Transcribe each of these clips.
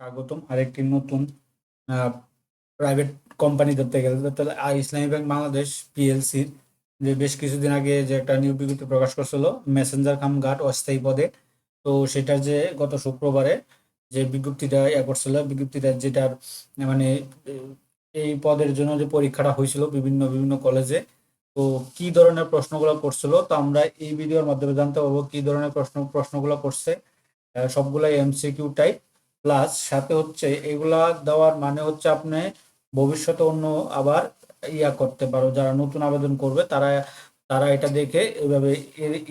স্বাগতম। আরেকটি নতুন প্রাইভেট কোম্পানি ধরতে গেলে। আই ইসলামী ব্যাংক বাংলাদেশ পিএলসির যে বেশ কিছুদিন আগে যে একটা নিয়োগ বিজ্ঞপ্তি প্রকাশ করছিল মেসেঞ্জার কাম গার্ড অস্থায়ী পদে। তো সেটার যে গত শুক্রবারে যে বিজ্ঞপ্তিটা ইয়ে করছিল, বিজ্ঞপ্তিটা যেটার মানে এই পদের জন্য যে পরীক্ষাটা হয়েছিল বিভিন্ন বিভিন্ন কলেজে তো কি ধরনের প্রশ্নগুলো করছিল, তো আমরা এই ভিডিওর মাধ্যমে জানতে পারব কি ধরনের প্রশ্ন, প্রশ্নগুলো করছে। সবগুলাই এমসিকিউ টাইপ প্লাস সাথে হচ্ছে এগুলা দেওয়ার মানে হচ্ছে আপনি ভবিষ্যতে অন্য আবার ইয়া করতে পারো, যারা নতুন আবেদন করবে তারা তারা এটা দেখে এইভাবে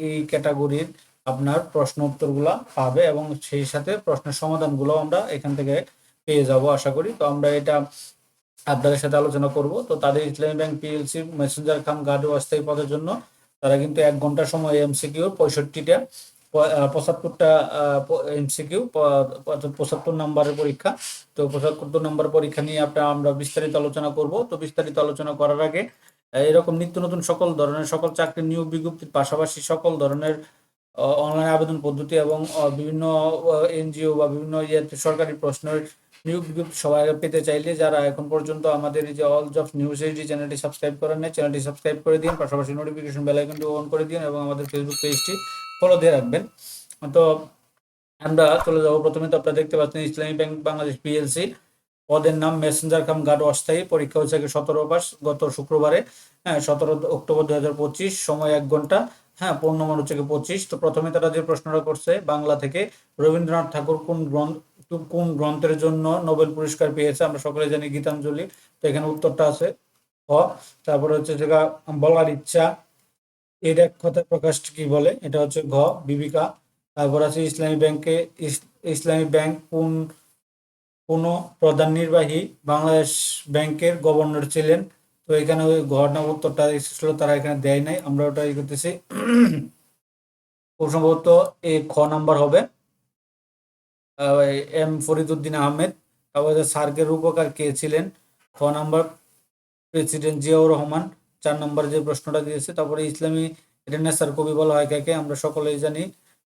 এই ক্যাটাগরির আপনার প্রশ্ন উত্তরগুলা পাবে এবং সেই সাথে প্রশ্নের সমাধানগুলো আমরা এখান থেকে পেয়ে যাব আশা করি। তো আমরা এটা আপনাদের সাথে আলোচনা করব। তো তাদের Islami bank PLC messenger cum guard অস্থায়ী পদের জন্য তারা কিন্তু এক ঘণ্টা সময় এমসিকিউ পঁয়ষট্টিটা পঁচাত্তরটা এমসিকিউ পঁচাত্তর নাম্বারের পরীক্ষা। তো পঁচাত্তর নম্বর পরীক্ষা নিয়ে আপনার আমরা বিস্তারিত আলোচনা করব। তো বিস্তারিত আলোচনা করার আগে এরকম নিত্য নতুন সকল ধরনের, সকল চাকরির নিয়োগ বিজ্ঞপ্তির পাশাপাশি সকল ধরনের অনলাইন আবেদন পদ্ধতি এবং বিভিন্ন এনজিও বা বিভিন্ন সরকারি প্রশ্নের নিয়োগ বিজ্ঞপ্তি সবাই পেতে চাইলে যারা এখন পর্যন্ত আমাদের এই যে অল জবস নিউজ এইচডি চ্যানেলটি সাবস্ক্রাইব করেন নাই, চ্যানেলটি সাবস্ক্রাইব করে দিন। পাশাপাশি নোটিফিকেশন বেল আইকনটি অন করে দিন এবং আমাদের ফেসবুক পেজটি ফলো দিয়ে রাখবেন। তো আমরা চলে যাব প্রথমে। তো আপনারা দেখতে পাচ্ছেন, ইসলামী ব্যাংক, বাংলাদেশ পিএলসি পদের নাম মেসেঞ্জার কাম গার্ড অস্থায়ী। পরীক্ষা হচ্ছে সতেরো পাস গত শুক্রবারে। হ্যাঁ সতেরো অক্টোবর হাজার পঁচিশ, সময় এক ঘণ্টা। হ্যাঁ পূর্ণমান হচ্ছে পঁচিশ। তো প্রথমে তারা যে প্রশ্নটা করছে, বাংলা থেকে রবীন্দ্রনাথ ঠাকুর কোন গ্রন্থ, কোন গ্রন্থের জন্য নোবেল পুরস্কার পেয়েছে, আমরা সকলে জানি গীতাঞ্জলি। তো এখানে উত্তরটা আছে, খ। তারপরে হচ্ছে যেটা, বলার ইচ্ছা। এর এক কথা প্রকাশ কি বলে? এটা হচ্ছে ঘ, বিবিকা। তারপর আছে ইসলামী ব্যাংকে, ইস- ইসলামী ব্যাংক কোন কোন প্রধান নির্বাহী বাংলাদেশ ব্যাংকের গভর্নর ছিলেন? তো এখানে ওই ঘটনা উত্তরটা এসেছিল, তারা এখানে দেয় নাই। আমরা ওটা ই করতেছি। খুব সম্ভবত এ, খ নাম্বার হবে। এম ফরিদুদ্দিন আহমেদ। তারপর সার্কের রূপকার কে ছিলেন? খ নাম্বার, প্রেসিডেন্ট জিয়াউর রহমান। চার নম্বর যে প্রশ্নটা দিয়েছে, তারপরে ইসলামী রেনেসার কবি বলা হয় কাকে, আমরা সকলেই জানি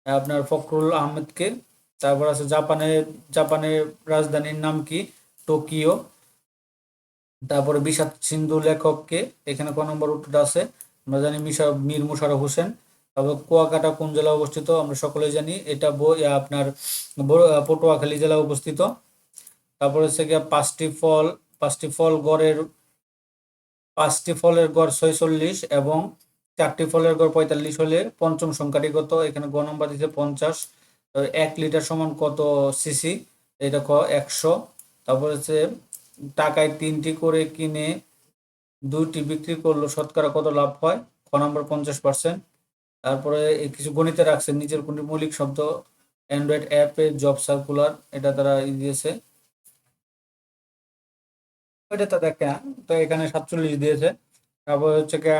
আপনার ফখরুল আহমেদকে। তারপর আছে জাপানের জাপানের রাজধানীর নাম কি? টোকিও। তারপরে বিষাদ সিন্ধু লেখককে, এখানে ক নম্বর উত্তরটা আছে, আমরা জানি মিশা, মীর মুশারফ হোসেন। তারপর কুয়াকাটা কোন জেলায় অবস্থিত, আমরা সকলেই জানি, এটা আপনার পটুয়াখালী জেলায় অবস্থিত। তারপরে হচ্ছে গিয়ে পাঁচটি ফল পাঁচটি ফল গড়ের পাঁচটি ফলের গড় ছয়চল্লিশ এবং চারটি ফলের গড় পঁয়তাল্লিশ হলে পঞ্চম সংখ্যাটি কত? এখানে গ নম্বর দিচ্ছে পঞ্চাশ। এক লিটার সমান কত সিসি? এটা ক একশো। তারপর হচ্ছে টাকায় তিনটি করে কিনে দুইটি বিক্রি করল, শতকরা কত লাভ হয়? ক নম্বর পঞ্চাশ পার্সেন্ট তারপরে কিছু গণিতে রাখছে নিজের কোনটি মৌলিক শব্দ? অ্যান্ড্রয়েড অ্যাপে জব সার্কুলার, এটা তারা দিয়েছে। ওইটা তো দেখে। তো এখানে সাতচল্লিশ দিয়েছে। তারপর হচ্ছে কি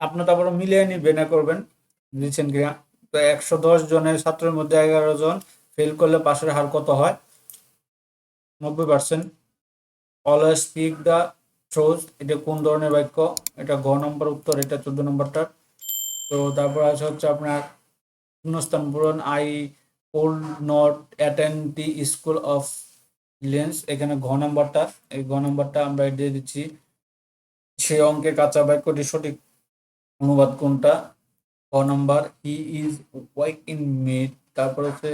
আপনার তারপরে মিলিয়ে নিবেন করবেন, দিচ্ছেন কিনা তো একশো দশ জনের ছাত্রের মধ্যে এগারো জন ফেল করলে পাশের হার কত হয়? নব্বই percent always speak the truth এটা কোন ধরনের বাক্য? এটা ঘ নম্বর উত্তর, এটা চোদ্দ নম্বরটার তো তারপর আছে হচ্ছে আপনার শূন্যস্থান পূরণ। I old not attend the school of lens, এখানে ঘ নম্বরটা, এই ঘ নম্বরটা আমরা দিয়ে দিচ্ছি। সে অঙ্কে কাঁচা বাক্যটি সঠিক অনুবাদ কোনটা? ক number he is weak in mid তারপর হচ্ছে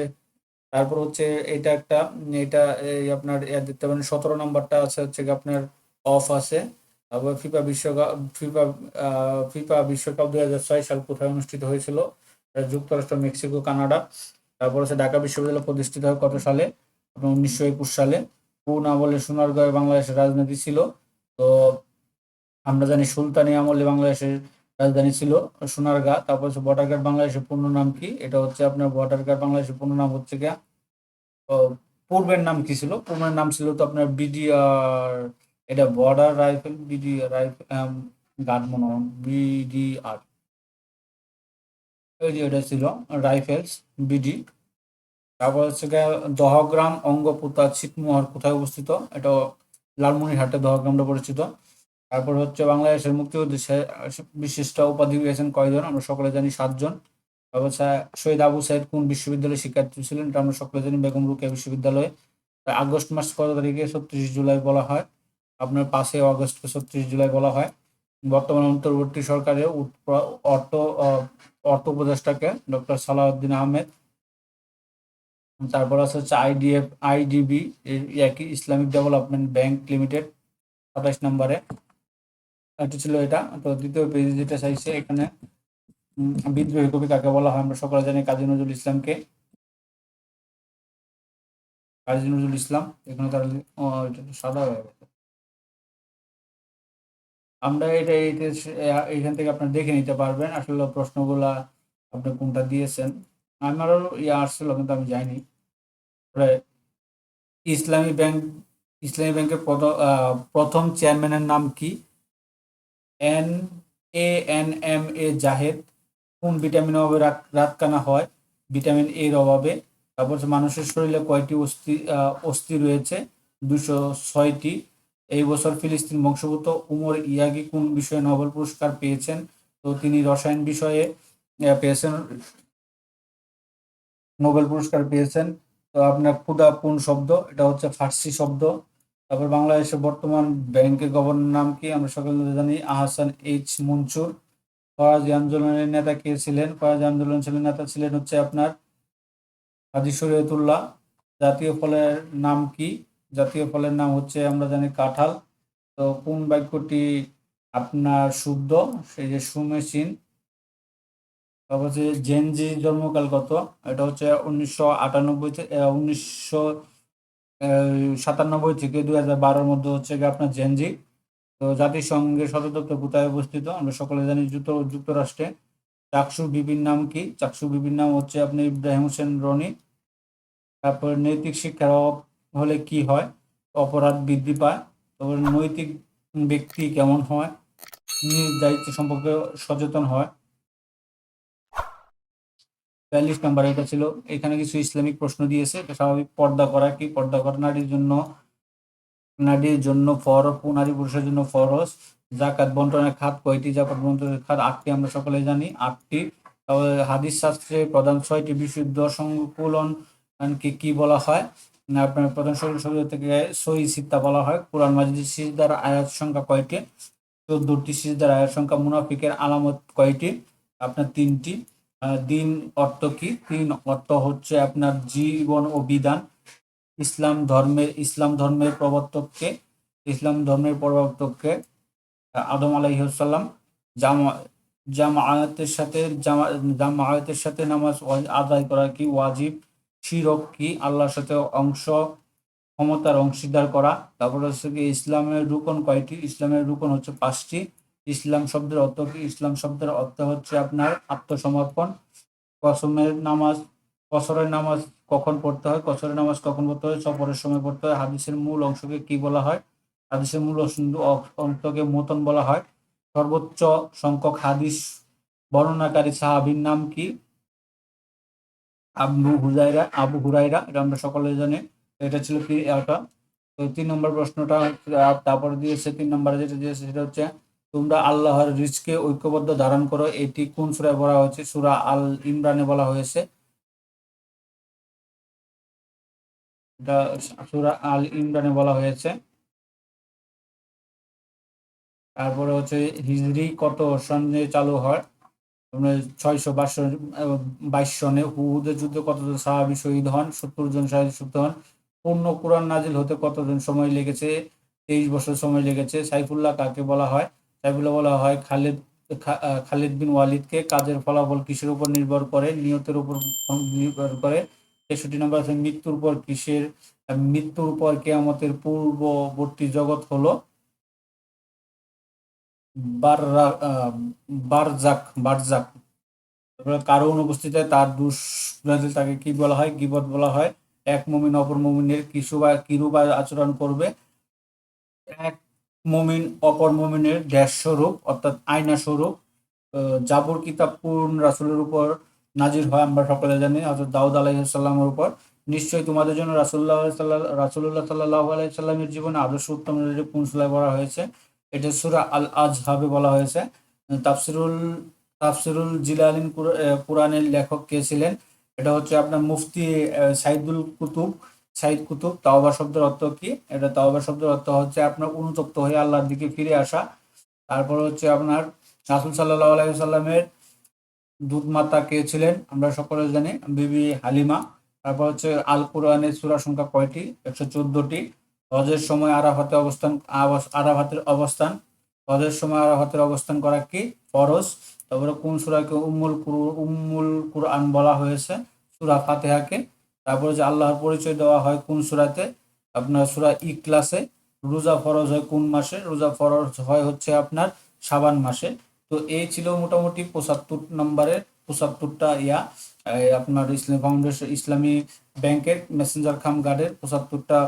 তারপর হচ্ছে এটা একটা, এটা এই আপনার দেখতে পারেন সতেরো নম্বরটা আছে, হচ্ছে আপনার অফ আছে। তারপর ফিফা বিশ্বকাপ ফিফা ফিফা বিশ্বকাপ দুই হাজার ছয় সাল কোথায় অনুষ্ঠিত হয়েছিল? যুক্তরাষ্ট্র, মেক্সিকো, কানাডা। তারপর হচ্ছে ঢাকা বিশ্ববিদ্যালয় প্রতিষ্ঠিত হয় কত সালে? আপনার উনিশশো একুশ সালে কোন আমলে সোনারগাঁয়ে বাংলাদেশের রাজনীতি ছিল। তো আমরা জানি সুলতানি আমলে বাংলাদেশের রাজধানী ছিল সোনারগাঁ। তারপর হচ্ছে বর্ডার গার্ড বাংলাদেশের পূর্ণ নাম কি? এটা হচ্ছে আপনার বর্ডার গার্ড বাংলাদেশের পূর্ণ নাম হচ্ছে গিয়া পূর্বের নাম কি ছিল? পূর্বের নাম ছিল তো আপনার বিডিআর, এটা border rifle BDR rifle guard মনে বিডিআর। ওই যে এটা ছিল রাইফেলস বিডি। তারপর হচ্ছে দহগ্রাম অঙ্গপুতা ছিটমোহর কোথায় অবস্থিত? এটা লালমনিরহাটে দহগ্রামটা পরিচিত। তারপর হচ্ছে বাংলাদেশের মুক্তিযুদ্ধে বিশিষ্ট উপাধি পেয়েছেন কয়জন? আমরা সকলে জানি সাতজন। তারপর শহীদ আবু সাইদ কোন বিশ্ববিদ্যালয়ে শিক্ষার্থী ছিলেন? এটা আমরা সকলে জানি বেগম রুকেয়া বিশ্ববিদ্যালয়ে। আগস্ট মাস কত তারিখে? ছত্রিশ জুলাই বলা হয়। আপনার পাঁচই আগস্টকে ছত্রিশ জুলাই বলা হয়। বর্তমান অন্তর্বর্তী সরকারের অর্থ অর্থ উপদেষ্টাকে ডক্টর সালাউদ্দিন আহমেদ তারপর আছে হচ্ছে আইডিএফ আইডিবি একই ইসলামিক ডেভেলপমেন্ট ব্যাংক লিমিটেড সাতাইশ নম্বরে। এটা ছিল এটা। তো দ্বিতীয় পেজ যেটা চাইছে, এখানে বিদ্রোহী কবি কাকে বলা হয়, আমরা সকলে জানি কাজী নজরুল ইসলামকে। কাজী নজরুল ইসলাম, এখানে তার সাদা হয়ে গেছে। আমরা এটা এখান থেকে আপনার দেখে নিতে পারবেন। আসলে প্রশ্নগুলা আপনি কোনটা দিয়েছেন। আমারও ইয়ে আসছিল, কিন্তু আমি যাইনি। ইসলামী ব্যাংক, ইসলামী ব্যাংকের প্রথম চেয়ারম্যানের নাম কি? N A N M A Zahed. কোন ভিটামিনের অভাবে রাত- রাতকানা হয়? ভিটামিন এর অভাবে। তারপর মানুষের শরীরে কয়টি অস্থি অস্থি রয়েছে? দুশো ছয়টি। এই বছর ফিলিস্তিন বংশোদ্ভূত উমর ইয়াগি কোন বিষয়ে নোবেল পুরস্কার পেয়েছেন? তো তিনি রসায়ন বিষয়ে পেয়েছেন, নোবেল পুরস্কার পেয়েছেন। তো আপনার ক্ষুদা কোন শব্দ, এটা হচ্ছে ফার্সি শব্দ। তারপর বাংলাদেশের বর্তমান ব্যাংকের গভর্নর নাম কি? আমরা সকলে জানি, আহসান এইচ মনসুর। ফরাজি আন্দোলনের নেতা কে ছিলেন? ফরাজি আন্দোলন ছিলেন নেতা ছিলেন হচ্ছে আপনার হাজি শরীয়তুল্লাহ। জাতীয় ফলের নাম কি? জাতীয় ফলের নাম হচ্ছে, আমরা জানি কাঁঠাল। তো কোন বাক্যটি আপনার শুদ্ধ? সেই যে সুমেশিন। তারপর হচ্ছে জেনজি জন্মকাল কত? এটা হচ্ছে উনিশশো আটানব্বই থেকে উনিশশো সাতানব্বই থেকে দুই হাজার বারোর মধ্যে হচ্ছে গিয়ে আপনার জেনজি তো জাতিসংঘের সদর দপ্তর কোথায় অবস্থিত? আমরা সকলে জানি যুক্ত, যুক্তরাষ্ট্রে। চাকসু বিপির নাম কি? চাকসু বিবির নাম হচ্ছে আপনি ইব্রাহিম হোসেন রনি। তারপর নৈতিক শিক্ষার অভাব হলে কি হয়? অপরাধ বৃদ্ধি পায়। তারপর নৈতিক ব্যক্তি কেমন হয়? নিজ দায়িত্ব সম্পর্কে সচেতন হয়। বিয়াল্লিশ নাম্বার এটা ছিল। এখানে কিছু ইসলামিক প্রশ্ন দিয়েছে। স্বাভাবিক, পর্দা করা কি? পর্দা করা নারীর জন্য নারীর জন্য ফর নারী পুরুষের জন্য ফরজ। জাকাত বন্টনের খাত, কয়টি জাকাত বন্টনের খাত, আটটি আমরা সকলে জানি, আটটি। হাদিস শাস্ত্রে প্রধান ছয়টি বিশুদ্ধ সংকুলন কি কি বলা হয়? আপনার প্রধান শরীর থেকে সই সিত্তা বলা হয়। কোরআন মাজিদ সিজদার আয়াত সংখ্যা কয়টি? চোদ্দটি সিজদার আয়াত সংখ্যা, মুনাফিকের আলামত কয়টি? আপনার তিনটি। দিন অর্থ কি? তিন অর্থ হচ্ছে আপনার জীবন ও বিধান। ইসলাম ধর্মের ইসলাম ধর্মের প্রবর্তককে, ইসলাম ধর্মের প্রবর্তককে, আদম আলাইহিসাল্লাম জামা, জামায়াতের সাথে, জামা, জামায়াতের সাথে নামাজ আদায় করা কি ওয়াজিব? শিরক কি? আল্লাহর সাথে অংশ, ক্ষমতার অংশীদার করা। তারপর হচ্ছে কি ইসলামের রুকন কয়টি? ইসলামের রুকন হচ্ছে পাঁচটি। ইসলাম শব্দের অর্থ কি? ইসলাম শব্দের অর্থ হচ্ছে আপনার আত্মসমর্পণ। কসমের নামাজ, কসরের নামাজ কখন পড়তে হয়? কসরের নামাজ কখন পড়তে হয়? সফরের সময় পড়তে হয়। হাদিসের মূল অংশকে কি বলা হয়? হাদিসের মূল অংশ- অংশকে মতন বলা হয়। সর্বোচ্চ সংখ্যক হাদিস বর্ণনাকারী সাহাবীর নাম কি? আবু হুজাইরা আবু হুরাইরা এটা আমরা সকলে জানি। এটা ছিল কি তো তিন নম্বর প্রশ্নটা, তারপরে দিয়েছে, তিন নম্বরে যেটা দিয়েছে, সেটা হচ্ছে তোমরা আল্লাহর রিজকে ঐক্যবদ্ধ ধারণ করো। এটি কোন সুরায় বলা হয়েছে? সুরা আল ইমরানে বলা হয়েছে। সূরা আল ইমরানে বলা হয়েছে। তারপরে হচ্ছে হিজরি কত সনে চালু হয়? তোমরা ছয়শো বাইশ বাইশ সনে। হুহুদের যুদ্ধে কতজন সাহাবী শহীদ হন? সত্তর জন সাহাবী শহীদ হন। পূর্ণ কোরআন নাজিল হতে কতজন সময় লেগেছে? তেইশ বছর সময় লেগেছে। সাইফুল্লাহ কাকে বলা হয়? সাইফুল্লাহ বলা হয় খালিদ খালিদ বিন ওয়ালিদকে কাজের ফলাফল কিসের উপর নির্ভর করে, নিয়তের উপর নির্ভর করে। তেষট্টি নম্বর আছে, মৃত্যুর পর কিসের মৃত্যুর পর কেয়ামতের পূর্ববর্তী জগৎ হলো বারজাক বারজাক। কারও অনুপস্থিতিতে তার দুষ, তাকে কি বলা হয়? গিবত বলা হয়। এক মুমিন অপর মুমিনের কিছু বা, কিরূপ আচরণ করবে? এক মুমিন, অপর মুমিনের ড্যাশ স্বরূপ, অর্থাৎ আয়না স্বরূপ জাবর কিতাব পূর্ণ রাসুলের উপর নাজির হয়, আমরা সকলে জানি, হযরত দাউদ আলাইহিসসালামের উপর। নিশ্চয়ই তোমাদের জন্য রাসূলুল্লাহ সাল্লাল্লাহু রাসূলুল্লাহ সাল্লাল্লাহু আলাইহি সাল্লামের জীবনে আদর্শ উত্তম সূরায় বলা হয়েছে, এটা সূরা আল আজহাবে বলা হয়েছে। তাফসিরুল তাফসিরুল জিলালিন কুর- কোরআনের লেখক কে ছিলেন? এটা হচ্ছে আপনার মুফতি সাইদুল কুতুব। সাইদ কুতুব, তাওবা শব্দের অর্থ কি? এটা তাওবা শব্দের অর্থ হচ্ছে আপনার অনুতপ্ত হয়ে আল্লাহর দিকে ফিরে আসা। তারপর হচ্ছে আপনার রাসুল সাল্লাহ আলাইসাল্লামের দুধ মাতা কে ছিলেন? আমরা সকলে জানি, বিবি হালিমা। তারপর হচ্ছে আল কোরআনের সুরা সংখ্যা কয়টি? একশো চোদ্দটি। হজের সময় আরাফাতে অবস্থান আরাফাতের অবস্থান। হজের সময় আরাফাতের অবস্থান করা কি? ফরজ। তারপরে কোন সূরাকে উম্মুল কুরু উম্মুল কুরআন বলা হয়েছে? সুরা ফাতিহাকে। তারপরে যে আল্লাহর পরিচয় দেওয়া হয় কোন সুরাতে? আপনার সূরা ইখলাসে রোজা ফরজ হয় কোন মাসে? রোজা ফরজ হয় হচ্ছে আপনার সাবান মাসে। তো এই ছিল মোটামুটি পঁচাত্তর নম্বরের, পঁচাত্তরটা ইয়া আপনার ইসলাম ফাউন্ডেশন, ইসলামী ব্যাংকের মেসেঞ্জার খাম গার্ডের পঁচাত্তরটা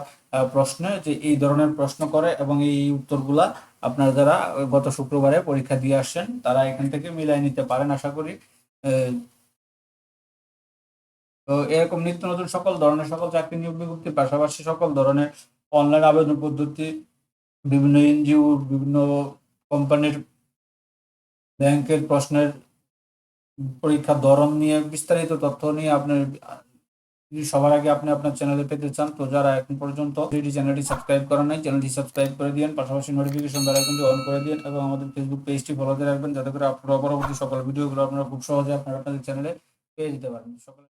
প্রশ্ন যে এই ধরনের প্রশ্ন করে এবং এই উত্তরগুলা আপনারা যারা গত শুক্রবারে পরীক্ষা দিয়ে আসছেন, তারা এখান থেকে মিলাই নিতে পারেন আশা করি। তো এরকম নিত্য নতুন সকল ধরনের সকল চাকরি নিয়োগ বিজ্ঞপ্তির পাশাপাশি সকল ধরনের অনলাইন আবেদন পদ্ধতি, বিভিন্ন এনজিও বিভিন্ন কোম্পানির ব্যাংকের প্রশ্নের পরীক্ষার ধরন নিয়ে বিস্তারিত তথ্য নিয়ে আপনার সবার আগে আপনি আপনার চ্যানেলে পেতে চান, তো যারা এখন পর্যন্ত এই চ্যানেলটি সাবস্ক্রাইব করেন নাই চ্যানেলটি সাবস্ক্রাইব করে দিন পাশাপাশি নোটিফিকেশন বেল আইকনটি অন করে দিন এবং আমাদের ফেসবুক পেজটি ফলো দিয়ে রাখবেন, যাতে করে আপনারা পরবর্তী সকল ভিডিওগুলো আপনারা খুব সহজে আপনারা আপনাদের চ্যানেলে পেয়ে যেতে পারেন। সকলে